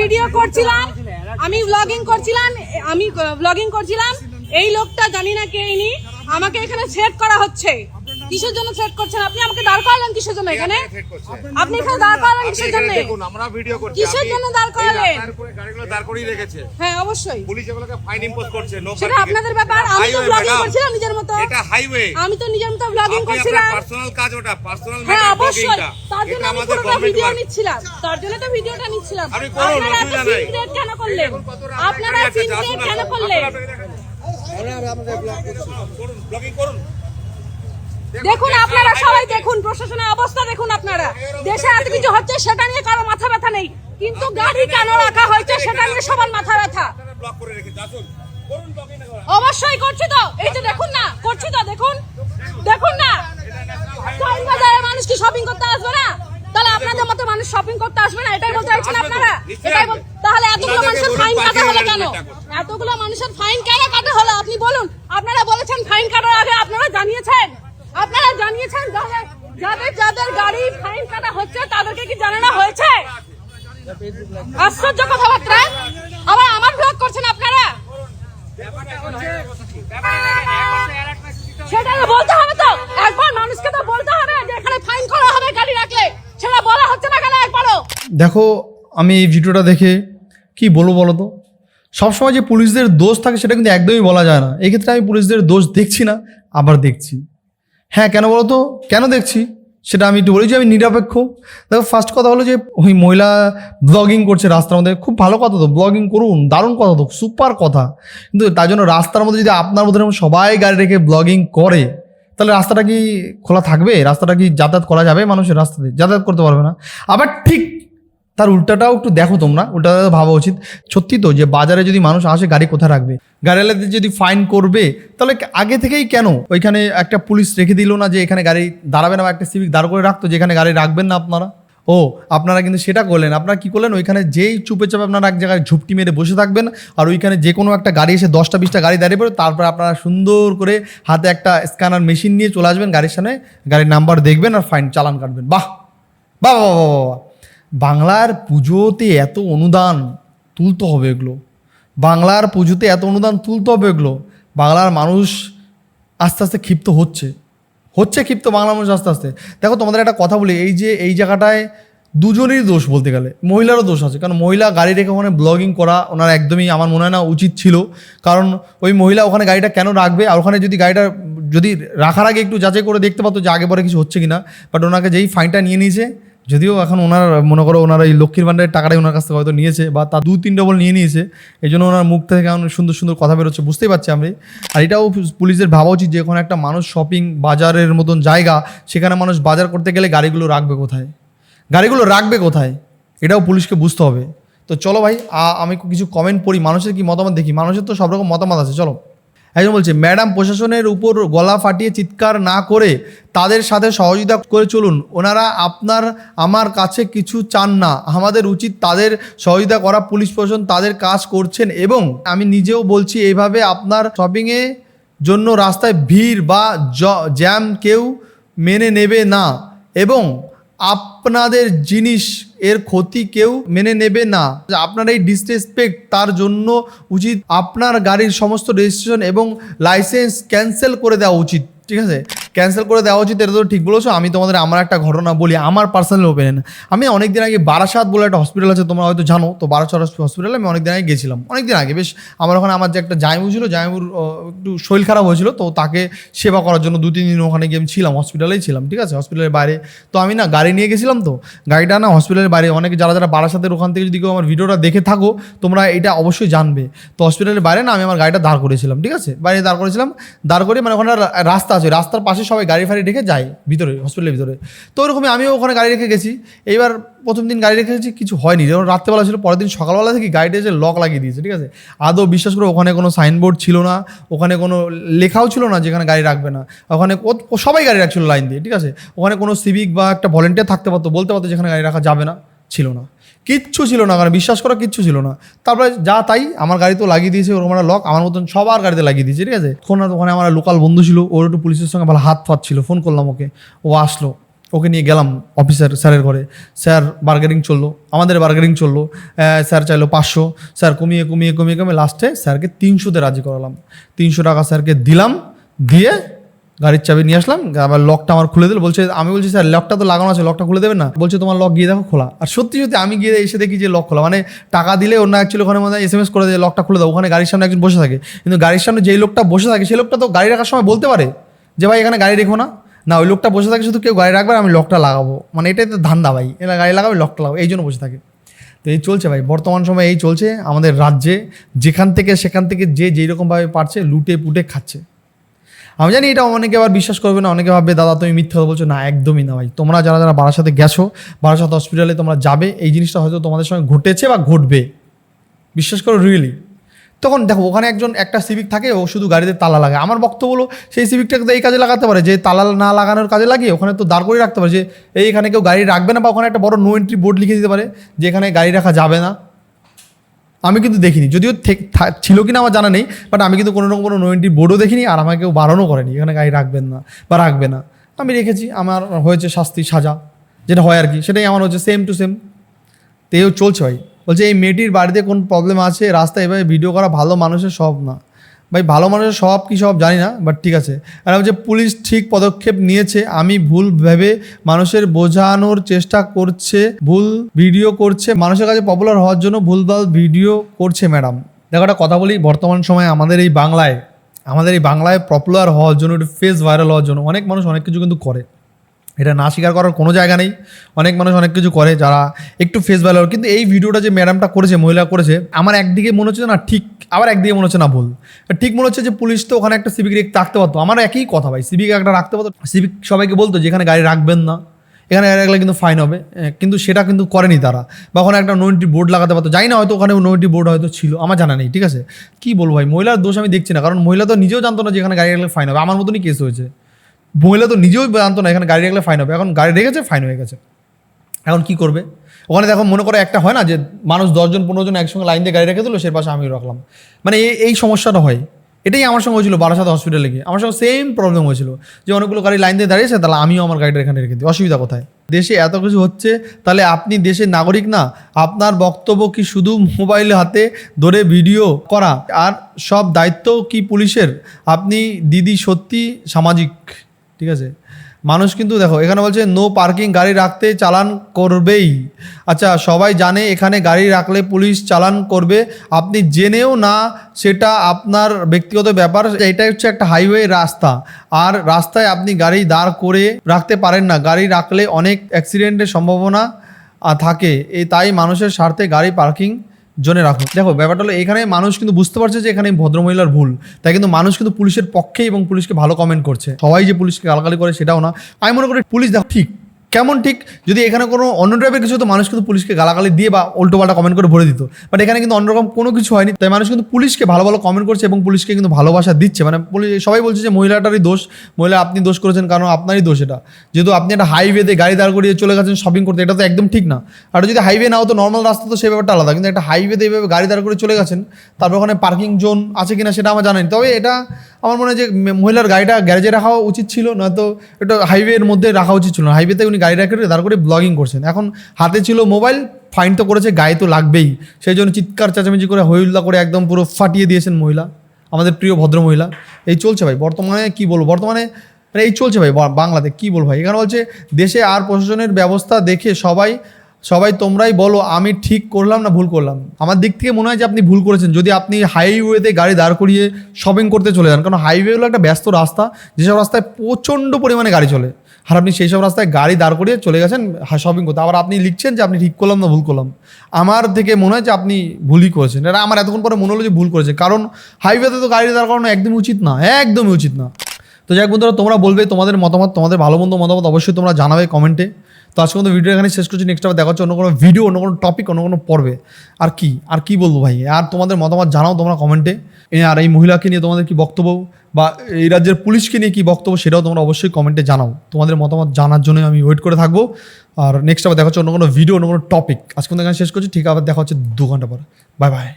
Video করছিলাম, আমি blogging করছিলাম, আমি ব্লগিং করছিলাম। এই লোকটা জানি না কে ইনি, আমাকে এখানে সেভ করা হচ্ছে। কিসের জন্য সেট করছেন? আপনি আমাকে দাঁড় করালেন কিসের জন্য এখানে? আপনি এখানে দাঁড় করালেন কিসের জন্য? দেখুন আমরা ভিডিও করছি। কিসের জন্য দাঁড় করালেন? গাড়িগুলো দাঁড় করিয়ে রেখেছে। হ্যাঁ অবশ্যই। পুলিশ এগুলোকে ফাইন ইম্পোজ করছে নো সেটা আপনাদের ব্যাপার আমি তো ব্লগিং করছিলাম নিজের মতো। এটা হাইওয়ে আমি তো নিজের মতো ব্লগিং আপনি আপনার করছিলাম। পার্সোনাল কাজ ওটা পার্সোনাল হ্যাঁ ম্যাটার অবশ্যই। তার জন্য আমি আমাদের পুরোটা ভিডিও নিচ্ছিলাম। তার জন্য তো ভিডিওটা নিচ্ছিলাম। আপনি করুন, অসুবিধা নাই। কেন করলেন? আপনারা গাড়ি আছে, সিন আসুন ক্রিয়েট না, কেন করলেন করুন ব্লগিং করুন। দেখুন আপনারা সবাই দেখুন প্রশাসনের অবস্থা দেখুন আপনারা। দেশে এত কিছু হচ্ছে সেটা নিয়ে কারও মাথা ব্যথা নেই। কিন্তু গাড়ি কেন রাখা হয়েছে সেটা নিয়ে সবার মাথা ব্যথা। অবশ্যই করছি তো। এই যে দেখুন না করছি তো দেখুন। দেখুন না। বাজারে মানুষ কি শপিং করতে আসবে না? তাহলে আপনাদের মতো মানুষ শপিং করতে আসবে না? এটাই বলতে চাইছেন আপনারা? এটাই তাহলে এতগুলো মানুষের ফাইন কাটা হলো কেন? এতগুলো মানুষের ফাইন কেন কাটা হলো? আপনি বলুন। আপনারা বলেছেন ফাইন কাটার আগে আপনারা জানিয়েছেন। আপনারা জানিয়েছেন যাদের যাদের গাড়ি ফাইন কাটা হচ্ছে, তাদেরকে কি জানানো হয়েছে? আশ্চর্য কথাবার্তা। আবার আমার ব্লগ করছেন আপনারা? সেটা বলতে হবে তো। একবার মানুষকে তো বলতে হবে এখানে ফাইন করা হবে গাড়ি রাখলে। সেটা বলা হচ্ছে না কেন একবারও? দেখো, আমি এই ভিডিওটা দেখে কি বলব বলো তো? সবসময় যে পুলিশদের দোষ থাকে, সেটা কিন্তু একদমই বলা যায় না। এক্ষেত্রে আমি পুলিশদের দোষ দেখছি না, আবার দেখছি। হ্যাঁ কেন বলো তো? কেন দেখছি? সেটা আমি একটু বলি যে আমি নিরপেক্ষ। দেখো ফার্স্ট কথা হলো যে, ওই মহিলা ব্লগিং করছে রাস্তার মধ্যে। খুব ভালো কথা তো ব্লগিং করুন, দারুণ কথা তো সুপার কথা। কিন্তু তার জন্য রাস্তার মধ্যে যদি আপনার মধ্যে সবাই গাড়ি রেখে ব্লগিং করে, তাহলে রাস্তাটা কি খোলা থাকবে? রাস্তাটা কি যাতায়াত করা যাবে মানুষের রাস্তাতে? যাতায়াত করতে পারবে না। আবার ঠিক তার উল্টাটাও একটু দেখো তোমরা উল্টাটা ভাবা উচিত। সত্যি তো যে বাজারে যদি মানুষ আসে গাড়ি কোথায় রাখবে? গাড়িওয়ালাদের যদি ফাইন করবে তাহলে আগে থেকেই কেন? ওইখানে একটা পুলিশ রেখে দিল না যে এখানে গাড়ি দাঁড়াবে না বা একটা সিভিক দাঁড় করে রাখতো যেখানে গাড়ি রাখবেন না আপনারা? ও আপনারা কিন্তু সেটা করলেন। আপনারা কি করলেন? ওইখানে যেই চুপে চাপে আপনারা এক জায়গায় ঝুপটি মেরে বসে থাকবেন আর ওইখানে যে কোনো একটা গাড়ি এসে দশটা বিশটা গাড়ি দাঁড়িয়ে পড়ে তারপর আপনারা সুন্দর করে হাতে একটা স্ক্যানার মেশিন নিয়ে চলে আসবেন গাড়ির সামনে গাড়ির নাম্বার দেখবেন আর ফাইন চালান কাটবেন। বাহ বাহ বাহ বাহ বাহ, বাহ। বাংলার পুজোতে এত অনুদান তুলতে হবে এগুলো। বাংলার পুজোতে এত অনুদান তুলতে হবে এগুলো। বাংলার মানুষ আস্তে আস্তে ক্ষিপ্ত হচ্ছে। হচ্ছে ক্ষিপ্ত বাংলা মানুষ আস্তে আস্তে। দেখো তোমাদের একটা কথা বলি, এই যে, এই জায়গাটায় দুজনেরই দোষ বলতে গেলে, মহিলারও দোষ আছে। কারণ মহিলা গাড়ি রেখে ওখানে ব্লগিং করা ওনার একদমই আমার মনে হয় না উচিত ছিল। কারণ ওই মহিলা ওখানে গাড়িটা কেন রাখবে? আর ওখানে যদি গাড়িটা, যদি রাখার আগে একটু যাচাই করে দেখতে পারতো যে আগে পরে কিছু হচ্ছে কি না বাট ওনাকে যেই ফাইনটা নিয়ে নিয়েছে যদিও এখন ওনার, মনে করো ওনার এই লক্ষ্মীর ভান্ডারের টাকাটাই ওনার কাছ থেকে হয়তো নিয়েছে, বা তার দু তিন ডবল নিয়ে নিয়েছে এই জন্য ওনার মুখ থেকে এমন সুন্দর সুন্দর কথা বেরোচ্ছে, বুঝতেই পারছি আমি আর এটাও পুলিশের ভাবা উচিত যে ওখানে একটা মানুষ শপিং বাজারের মতন জায়গা, সেখানে মানুষ বাজার করতে গেলে গাড়িগুলো রাখবে কোথায়? গাড়িগুলো রাখবে কোথায়? এটাও পুলিশকে বুঝতে হবে। তো চলো ভাই আমি কিছু কমেন্ট পড়ি, মানুষের কি মতামত দেখি? মানুষের তো সব রকম মতামত আছে, চলো। একজন বলছে, ম্যাডাম, প্রশাসনের উপর গলা ফাটিয়ে চিৎকার না করে তাদের সাথে সহযোগিতা করে চলুন। ওনারা আপনার, আমার কাছে কিছু চান না। আমাদের উচিত তাদের সহযোগিতা করা। পুলিশ প্রশাসন তাদের কাজ করছেন এবং আমি নিজেও বলছি এইভাবে আপনার শপিংয়ে জন্য রাস্তায় ভিড় বা জ্যাম কেউ মেনে নেবে না। এবং আপনাদের জিনিস এর ক্ষতি কেউ মেনে নেবে না। আপনার এই ডিসরেসপেক্ট তার জন্য উচিত। আপনার গাড়ির সমস্ত রেজিস্ট্রেশন এবং লাইসেন্স ক্যান্সেল করে দেওয়া উচিত। ঠিক আছে? ক্যান্সেল করে দেওয়া উচিত, এটা তো ঠিক বলেছ। আমি তোমাদের, আমার একটা ঘটনা বলি, আমার পার্সোনাল ওপিনিয়ন আমি অনেকদিন আগে বারাসাত বলে একটা হসপিটাল আছে, তোমরা হয়তো জানো। তো বারাসাত হসপিটালে আমি অনেকদিন আগে গেছিলাম। অনেকদিন আগে, বেশ, আমার ওখানে আমার যে একটা জায়মু ছিল জায়মুর একটু শরীর খারাপ হয়েছিল, তো তাকে সেবা করার জন্য দু তিন দিন ওখানে গিয়ে ছিলাম হসপিটালেই ছিলাম, ঠিক আছে? হসপিটালের বাইরে। তো আমি না গাড়ি নিয়ে গেছিলাম তো। গাড়িটা না হসপিটালের বাইরে, অনেকে যারা যারা বারাসাতের ওখান থেকে যদি কেউ আমার ভিডিওটা দেখে থাকো, তোমরা এটা অবশ্যই জানবে। তো হসপিটালের বাইরে না আমি আমার গাড়িটা দাঁড় করেছিলাম ঠিক আছে? বাইরে দাঁড় করেছিলাম দাঁড় করে মানে ওখানে রা- রাস্তা আছে, রাস্তার পাশে সবাই গাড়ি ফাড়ি রেখে যায় ভিতরে হসপিটালের ভিতরে। তো ওরকমই আমিও ওখানে গাড়ি রেখে গেছি। এইবার প্রথম দিন গাড়ি রেখে গেছি, কিছু হয়নি। যেমন রাত্রেবেলা ছিল, পরের দিন সকালবেলা থেকে গাড়িটা এসে লক লাগিয়ে দিয়েছে, ঠিক আছে? আদৌ বিশ্বাস করে ওখানে কোনো সাইনবোর্ড ছিল না, ওখানে কোনো লেখাও ছিল না যেখানে গাড়ি রাখবে না। ওখানে সবাই গাড়ি রাখছিল লাইন দিয়ে, ঠিক আছে? ওখানে কোনো সিভিক বা একটা ভলেন্টিয়ার থাকতে পারতো, বলতে পারতো যেখানে গাড়ি রাখা যাবে না, ছিল না। কিচ্ছু ছিল না, কারণ বিশ্বাস করা কিচ্ছু ছিল না। তারপরে যা তাই, আমার গাড়ি তো লাগিয়ে দিয়েছে ওরকম একটা লক আমার মতন সবার গাড়িতে লাগিয়ে দিয়েছে, ঠিক আছে? ফোন ওখানে আমার লোকাল বন্ধু ছিল, ওর একটু পুলিশের সঙ্গে ভালো হাত ফাত ছিল ফোন করলাম ওকে। ও আসলো, ওকে নিয়ে গেলাম অফিসার স্যারের ঘরে। স্যার বার্গেনিং চলল, আমাদের বার্গেনিং চলল। স্যার চাইলো পাঁচশো। স্যার, কমিয়ে কমিয়ে কমিয়ে কমিয়ে লাস্টে স্যারকে তিনশোতে রাজি করালাম। তিনশো টাকা স্যারকে দিলাম, দিয়ে গাড়ির চাবি নিয়ে আসলাম আবার লকটা আমার খুলে দিল, বলছে, আমি বলছি, স্যার লকটা তো লাগানো আছে লকটা খুলে দেবেন না? বলছে, তোমার লক গিয়ে দেখো, খোলা। আর সত্যি সত্যি, আমি গিয়ে এসে দেখি যে লক খোলা। মানে টাকা দিলে অন্য অ্যাকচুয়ালি ওখানে মধ্যে এস এম এস করে দেয় লকটা খুলে দাও। ওখানে গাড়ির সামনে একজন বসে থাকে। কিন্তু গাড়ির সামনে যেই লোকটা বসে থাকে, সেই লোকটা তো গাড়ি রাখার সময় বলতে পারে যে, ভাই, এখানে গাড়ি রেখো না। না, ওই লোকটা বসে থাকে, শুধু কেউ গাড়ি রাখবে, আমি লকটা লাগাবো। মানে এটাই তো ধান্দা, ভাই। এরা গাড়ি লাগাবে লকটা লাগাবো, এই জন্য বসে থাকে। তো এই চলছে, ভাই। বর্তমান সময়ে এই চলছে। আমাদের রাজ্যে যেখান থেকে, সেখান থেকে যে যেই রকমভাবে পারছে লুটে পুটে খাচ্ছে। আমি জানি এটা অনেকে আবার বিশ্বাস করবে না, অনেকে ভাববে, দাদা, তুমি মিথ্যা বলছো। না, একদমই না ভাই। তোমরা যারা যারা বারাসাতে গেছো, বারাসাত হসপিটালে তোমরা যাবে, এই জিনিসটা হয়তো তোমাদের সঙ্গে ঘটেছে বা ঘটবে। বিশ্বাস করো রিয়েলি তখন দেখো, ওখানে একজন, একটা সিভিক থাকে, ও শুধু গাড়িতে তালা লাগে আমার বক্তব্য হলো, সেই সিভিকটাকে তো এই কাজে লাগাতে পারে, যে তালা না লাগানোর কাজে লাগিয়ে ওখানে তো দাঁড় করে রাখতে পারে, যে এই এখানে কেউ গাড়ি রাখবে না বা ওখানে একটা বড় নো এন্ট্রি বোর্ড লিখে দিতে পারে যে এখানে গাড়ি রাখা যাবে না। আমি কিন্তু দেখিনি। যদিও থেক- কি ছিল কিনা আমার জানা নেই বাট আমি কিন্তু কোনো রকম কোনো নো বোর্ডও দেখিনি আর আমাকে কেউ বারণও করেনি। এখানে গাড়ি রাখবেন না বা রাখবে না। আমি রেখেছি, আমার হয়েছে শাস্তি, সাজা, যেটা হয় আর কি। সেটাই আমার হচ্ছে সেম টু সেম তো এও চলছে ভাই। বলছে, এই মেয়েটির বাড়িতে কোন প্রবলেম আছে? রাস্তায় এভাবে ভিডিও করা ভালো মানুষের সব না। ভাই, ভালো মানুষের সব কি সব জানি না বাট ঠিক আছে। আর হচ্ছে পুলিশ ঠিক পদক্ষেপ নিয়েছে, আমি ভুল ভেবে মানুষের বোঝানোর চেষ্টা করছে, ভুল ভিডিও করছে, মানুষের কাছে পপুলার হওয়ার জন্য ভুলভাল ভিডিও করছে ম্যাডাম দেখো, একটা কথা বলি, বর্তমান সময়ে আমাদের এই বাংলায়, আমাদের এই বাংলায় পপুলার হওয়ার জন্য, একটু ফেস ভাইরাল হওয়ার জন্য অনেক মানুষ অনেক কিছু কিন্তু করে। এটা না স্বীকার করার কোনো জায়গা নেই। অনেক মানুষ অনেক কিছু করে যারা একটু ফেস ভ্যালু কিন্তু এই ভিডিওটা যে ম্যাডামটা করেছে, মহিলা করেছে, আমার একদিকে মনে হচ্ছে না, ঠিক, আবার একদিকে মনে হচ্ছে না ভুল। ঠিক মনে হচ্ছে যে পুলিশ তো ওখানে একটা সিভিক রাখতে পারতো। আমার একই কথা ভাই সিভিক একটা রাখতে পারতো। সিভিক সবাইকে বলতো যে, এখানে গাড়ি রাখবেন না। এখানে রাখলে কিন্তু ফাইন হবে। কিন্তু সেটা কিন্তু করেনি তারা। বা ওখানে একটা নোয়েন্টি বোর্ড লাগাতে পারতো। জানি না হয়তো ওখানে নোয়েন্টি বোর্ড হয়তো ছিল, আমার জানা নেই, ঠিক আছে? কী বলব ভাই, মহিলার দোষ আমি দেখছি না। কারণ মহিলা তো নিজেও জানতো না যে এখানে গাড়ি রাখলে ফাইন হবে। আমার মতনই কেস হয়েছে। মহিলা তো নিজেও জানতো না, এখানে গাড়ি রাখলে ফাইন হবে। এখন গাড়ি রেখেছে ফাইন হয়ে গেছে। এখন কি করবে? ওখানে দেখো, মনে করে একটা হয় না যে মানুষ দশজন, পনেরো জন একসঙ্গে লাইন দিয়ে গাড়ি রেখে দিল, সে পাশে আমি রাখলাম। মানে এই এই সমস্যাটা হয়। এটাই আমার সঙ্গে হয়েছিল বারাসাত হসপিটালে গিয়ে। আমার সঙ্গে সেম প্রবলেম হয়েছিল যে অনেকগুলো গাড়ি লাইন দিয়ে দাঁড়িয়েছে, তাহলে আমিও আমার গাড়িটা এখানে রেখে দিই। অসুবিধা কোথায়? দেশে এত কিছু হচ্ছে, তাহলে আপনি দেশের নাগরিক না? আপনার বক্তব্য কি শুধু মোবাইল হাতে ধরে ভিডিও করা? আর সব দায়িত্ব কি পুলিশের? আপনি দিদি সত্যি সামাজিক। ঠিক আছে? মানুষ কিন্তু দেখো, এখানে বলছে নো পার্কিং গাড়ি রাখতে চালান করবেই। আচ্ছা সবাই জানে এখানে গাড়ি রাখলে পুলিশ চালান করবে। আপনি জেনেও না, সেটা আপনার ব্যক্তিগত ব্যাপার। এটা হচ্ছে একটা হাইওয়ে রাস্তা। আর রাস্তায় আপনি গাড়ি দাঁড় করে রাখতে পারেন না। গাড়ি রাখলে অনেক অ্যাক্সিডেন্টের সম্ভাবনা থাকে। এই তাই মানুষের স্বার্থে গাড়ি পার্কিং জোনে রাখো। দেখো, ব্যাপারটা হলো এখানে মানুষ কিন্তু বুঝতে পারছে যে এখানে ভদ্রমহিলার ভুল। তাই কিন্তু মানুষ কিন্তু পুলিশের পক্ষে এবং পুলিশকে ভালো কমেন্ট করছে। সবাই যে পুলিশকে গালাগালি করে সেটাও না। আমি মনে করি পুলিশ দেখো ঠিক কেমন ঠিক? যদি এখানে কোনো অন্য টাইপের কিছু হতো, মানুষ কিন্তু পুলিশকে গালাগালি দিয়ে বা উল্টো পাল্টা কমেন্ট করে ভরে দিত। বাট এখানে কিন্তু অন্যরকম কোনো কিছু হয়নি। তাই মানুষ কিন্তু পুলিশকে ভালো ভালো কমেন্ট করছে এবং পুলিশকে কিন্তু ভালোবাসা দিচ্ছে। মানে পুলিশ সবাই বলছে যে মহিলাটারই দোষ। মহিলা, আপনি দোষ করেছেন কারণ আপনারই দোষ এটা। যেহেতু আপনি একটা হাইওয়েতে গাড়ি দাঁড় করিয়ে চলে গেছেন শপিং করতে, এটা তো একদম ঠিক না। আর যদি হাইওয়ে না হতো নর্মাল রাস্তা তো সে ব্যাপারটা আলাদা। কিন্তু একটা হাইওয়েতে এইভাবে গাড়ি দাঁড় করে চলে গেছেন, তারপর ওখানে পার্কিং জোন আছে কিনা সেটা আমার জানা নেই তবে এটা আমার মনে হয় যে মহিলার গাড়িটা গ্যারেজে রাখা উচিত ছিল, নয়তো এটা হাইওয়ের মধ্যে রাখা উচিত ছিল না। হাইওয়েতে উনি গাড়ি রাখে দাঁড় করে ব্লগিং করছেন। এখন হাতে ছিল মোবাইল ফাইন তো করেছে, গায়ে তো লাগবেই। সেই জন্য চিৎকার, চেঁচামেচি করে হইল্লা করে একদম পুরো ফাটিয়ে দিয়েছেন মহিলা, আমাদের প্রিয় ভদ্র মহিলা এই চলছে ভাই, বর্তমানে কি বলব? বর্তমানে মানে এই চলছে ভাই বাংলাতে কি বলব ভাই? এখানে বলছে, দেশে আর প্রশাসনের ব্যবস্থা দেখে সবাই সবাই তোমরাই বলো, আমি ঠিক করলাম না ভুল করলাম? আমার দিক থেকে মনে হয় যে আপনি ভুল করেছেন। যদি আপনি হাইওয়েতে গাড়ি দাঁড় করিয়ে শপিং করতে চলে যান, কারণ হাইওয়ে হলো একটা ব্যস্ত রাস্তা, যেসব রাস্তায় প্রচণ্ড পরিমাণে গাড়ি চলে। আর আপনি সেই সব রাস্তায় গাড়ি দাঁড় করিয়ে চলে গেছেন শপিং করতে। আবার আপনি লিখছেন যে আপনি ঠিক করলাম না ভুল করলাম। আমার থেকে মনে হয় যে আপনি ভুলই করেছেন। এটা আমার এতক্ষণ পরে মনে হলো যে ভুল করেছে। কারণ হাইওয়েতে তো গাড়ি দাঁড় করানো একদমই উচিত না, একদমই উচিত না। তো যাই বন্ধুরা, তোমরা বলবে তোমাদের মতামত, তোমাদের ভালো মন্দ মতামত অবশ্যই তোমরা জানাবে কমেন্টে। তো আজকে মতো ভিডিও এখানে শেষ করছি। নেক্সট আবার দেখা হচ্ছে অন্য কোনো ভিডিও অন্য কোনো টপিক অন্য কোনো পর্বে। আর কি? আর কি বলব ভাই? আর তোমাদের মতামত জানাও তোমরা কমেন্টে আর এই মহিলাকে নিয়ে তোমাদের কি বক্তব্য? বা এই রাজ্যের পুলিশকে নিয়ে কি বক্তব্য, সেটাও তোমরা অবশ্যই কমেন্টে জানাও। তোমাদের মতামত জানার জন্য আমি ওয়েট করে থাকব। আর নেক্সট আবার দেখা হচ্ছে অন্য কোনো ভিডিও অন্য কোনো টপিক আজকে এখানে শেষ করছি। ঠিক আবার দেখা হচ্ছে দু ঘণ্টা পর। Bye bye